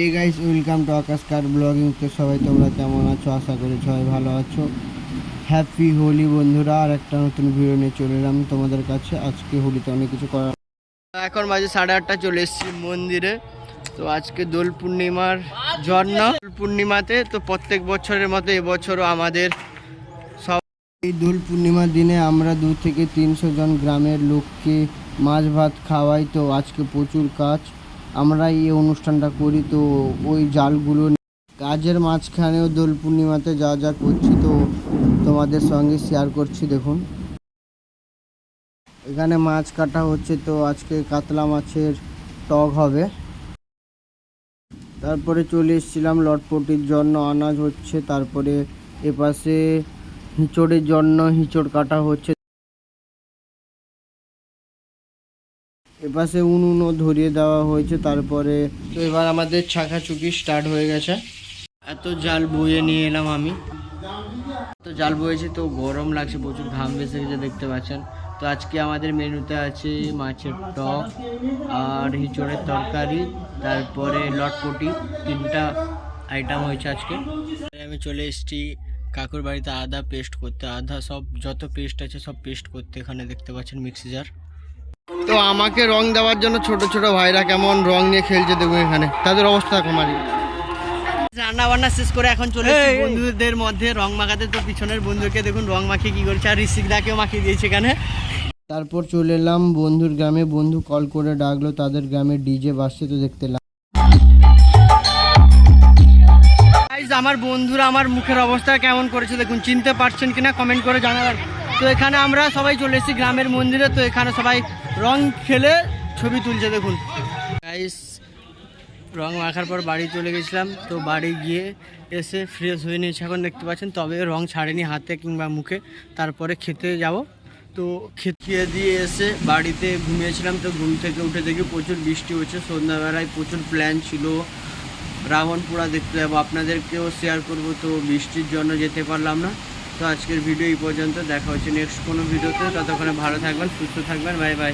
এই guys welcome to Akash car blogging তো সবাই তোমরা কেমন আছো? আশা করি সবাই ভালো আছো। হ্যাপি হোলি বন্ধুরা, আর একটা নতুন ভিডিও নিয়ে চলে এলাম তোমাদের কাছে। আজকে হোলিতে অনেক কিছু করা এখন বাজে সাড়ে আটটা, চলে এসেছি মন্দিরে। তো আজকে দোল পূর্ণিমার জন্য। দোল পূর্ণিমাতে তো প্রত্যেক বছরের মতো এবছরও আমাদের সব এই দোল পূর্ণিমার দিনে আমরা দু থেকে তিনশো জন গ্রামের লোককে মাছ ভাত খাওয়াই। তো আজকে প্রচুর কাজ। আমরা এই অনুষ্ঠানটা করি, তো ওই জালগুলো কাজের মাঝখানেও দোল পূর্ণিমাতে যা যা করছি, তো তোমাদের সঙ্গে শেয়ার করছি, দেখুন। এখানে মাছ কাটা হচ্ছে, তো আজকে কাতলা মাছের টক হবে। তারপরে চলে এসেছিলাম লটপটির জন্য, আনাজ হচ্ছে, তারপরে এপাশে হিঁচড়ের জন্য হিঁচড় কাটা হচ্ছে। এপাশে উন উনুনও ধরিয়ে দেওয়া হয়েছে, তারপরে তো এবার আমাদের ছাকাছুকি স্টার্ট হয়ে গেছে। এত জাল বয়ে নিয়ে এলাম আমি। তো জাল বয়েছে তো গরম লাগছে, প্রচুর ঘাম বেসে গেছে দেখতে পাচ্ছেন। তো আজকে আমাদের মেনুতে আছে মাছের টক আর হিঁচড়ের তরকারি, তারপরে লটপটি, তিনটা আইটেম হয়েছে আজকে। আমি চলে এসেছি কাকুর বাড়িতে আদা পেস্ট করতে। আদা সব, যত পেস্ট আছে সব পেস্ট করতে এখানে দেখতে পাচ্ছেন মিক্সি জার তো আমাকে রং দেওয়ার জন্য ছোট ছোট ভাইরা কেমন রং নিয়ে খেলছে দেখুন এখানে। তাদের অবস্থা কুমারী রান্না বান্না শেষ করে এখন চলে বন্ধুদের মধ্যে রং মাখাতে। তো পিছনের বন্ধুকে দেখুন রং মাখিয়ে কি করছে আর ঋষিকদাকেও মাখিয়ে দিয়েছে এখানে। তারপর চলে এলাম বন্ধুর গ্রামে। বন্ধু কল করে ডাকলো তাদের গ্রামে ডিজে বাসছে তো দেখতে Guys, আমার বন্ধুরা আমার মুখের অবস্থা কেমন করেছে দেখুন চিনতে পারছেন কিনা কমেন্ট করে জানাবেন। তো এখানে আমরা সবাই চলে এসেছি গ্রামের মন্দিরে তো এখানে সবাই রং খেলে ছবি তুলছে দেখুন। গাইস রং মাখার পর বাড়ি চলে গেছিলাম তো বাড়ি গিয়ে এসে ফ্রেশ হয়ে নিয়েছি এখন দেখতে পাচ্ছেন তবে রং ছাড়েনি হাতে কিংবা মুখে তারপরে খেতে যাব। তো খেয়ে দিয়ে এসে বাড়িতে ঘুমিয়েছিলাম তো ঘুম থেকে উঠে দেখি প্রচুর বৃষ্টি হচ্ছে সন্ধ্যাবেলায় প্রচুর প্ল্যান ছিল রাবণপুরা দেখতে যাব। আপনাদেরকেও শেয়ার করব। তো বৃষ্টির জন্য যেতে পারলাম না। তো আজকের ভিডিও এই পর্যন্ত। দেখা হচ্ছে নেক্সট কোনো ভিডিওতে ততক্ষণে ভালো থাকবেন, সুস্থ থাকবেন। Bye bye